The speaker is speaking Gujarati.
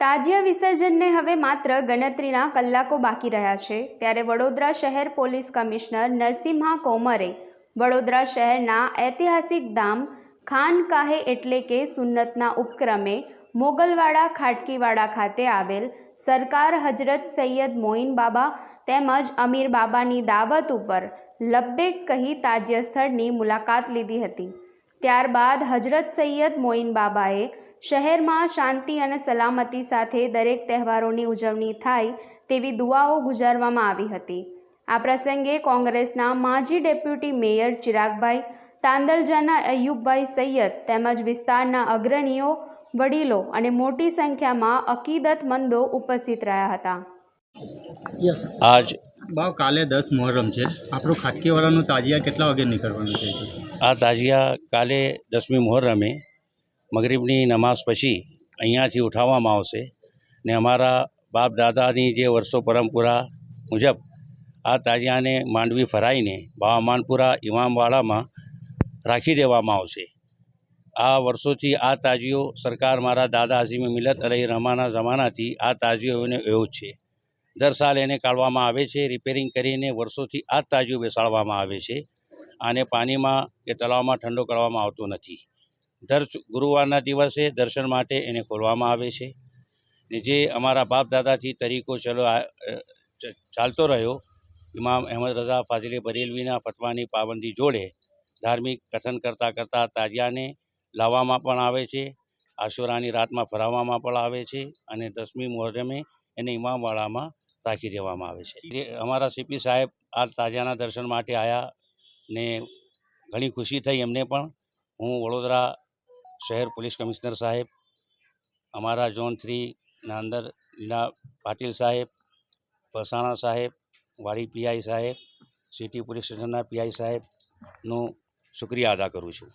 તાજિયા વિસર્જનને હવે માત્ર ગણતરીના કલાકો બાકી રહ્યા છે, ત્યારે વડોદરા શહેર પોલીસ કમિશનર નરસિમ્હા કોમરે વડોદરા શહેરના ઐતિહાસિક ધામ ખાનકાહે એટલે કે સુન્નતના ઉપક્રમે મોગલવાડા, ખાટકીવાડા ખાતે આવેલ સરકાર હજરત સૈયદ મોઈન બાબા તેમજ અમીર બાબાની દાવત ઉપર લબ્બેક કહી તાજ્ય સ્થળની મુલાકાત લીધી હતી. ત્યારબાદ હજરત સૈયદ મોઈન બાબાએ શહેરમાં શાંતિ અને સલામતી સાથે દરેક તહેવારોની ઉજવણી થાય તેવી દુઆઓ ગુજારવામાં આવી હતી. આ પ્રસંગે કોંગ્રેસના માજી ડેપ્યુટી મેયર ચિરાગભાઈ તાંદલજાના અયુબભાઈ સૈયદ તેમજ વિસ્તારના અગ્રણીઓ વડીલો અને મોટી સંખ્યામાં અકીદતમંદો ઉપસ્થિત રહ્યા હતા. આજ ભાવ કાલે દસ મોહરમ છે. આપણું ખાટકીવાળાનું તાજિયા કેટલા વાગે નીકળવાનું છે? આ તાજિયા કાલે દસમી મુહર્રમે મગરિબની નમાઝ પછી અહીંયાથી ઉઠાવવામાં આવશે ને અમારા બાપ દાદાની જે વર્ષો પરંપરા મુજબ આ તાજિયાને માંડવી ફરાઈને બાવામાનપુરા ઇમામવાડામાં રાખી દેવામાં આવશે. આ વર્ષોથી આ તાજીઓ સરકાર મારા દાદા અઝીમ મિલત અલી રહમાના જમાનાથી આ તાજીઓ એને એવો જ છે. દર સાલ એને કાઢવામાં આવે છે રિપેરિંગ કરીને વર્ષોથી આ તાજીઓ બેસાડવામાં આવે છે. આને પાણીમાં કે તળાવમાં ઠંડો કરવામાં આવતો નથી. દર ગુરુવારના દિવસે દર્શન માટે એને ખોલવામાં આવે છે. ને જે અમારા બાપ દાદાથી તરીકો ચલો ચાલતો રહ્યો, ઇમામ અહેમદ રઝા ફાઝિલે બરેલવીના ફતવાની પાબંદી જોડે ધાર્મિક કથન કરતાં કરતાં તાજિયાને લાવવામાં પણ આવે છે, આશુરાની રાતમાં ફરાવવામાં પણ આવે છે અને દસમી મોહરમે એને ઇમામવાળામાં રાખી દેવામાં આવે છે. જે અમારા સીપી સાહેબ આ તાજિયાના દર્શન માટે આવ્યા ને ઘણી ખુશી થઈ એમને પણ. હું વડોદરા શહેર પોલીસ કમિશનર સાહેબ, અમારા ઝોન થ્રીના અંદર લીના પાટીલ સાહેબ પસાણા સાહેબ, વાડી પીઆઈ સાહેબ, સિટી પોલીસ સ્ટેશનના પીઆઈ સાહેબનું શુક્રિયા અદા કરું છું.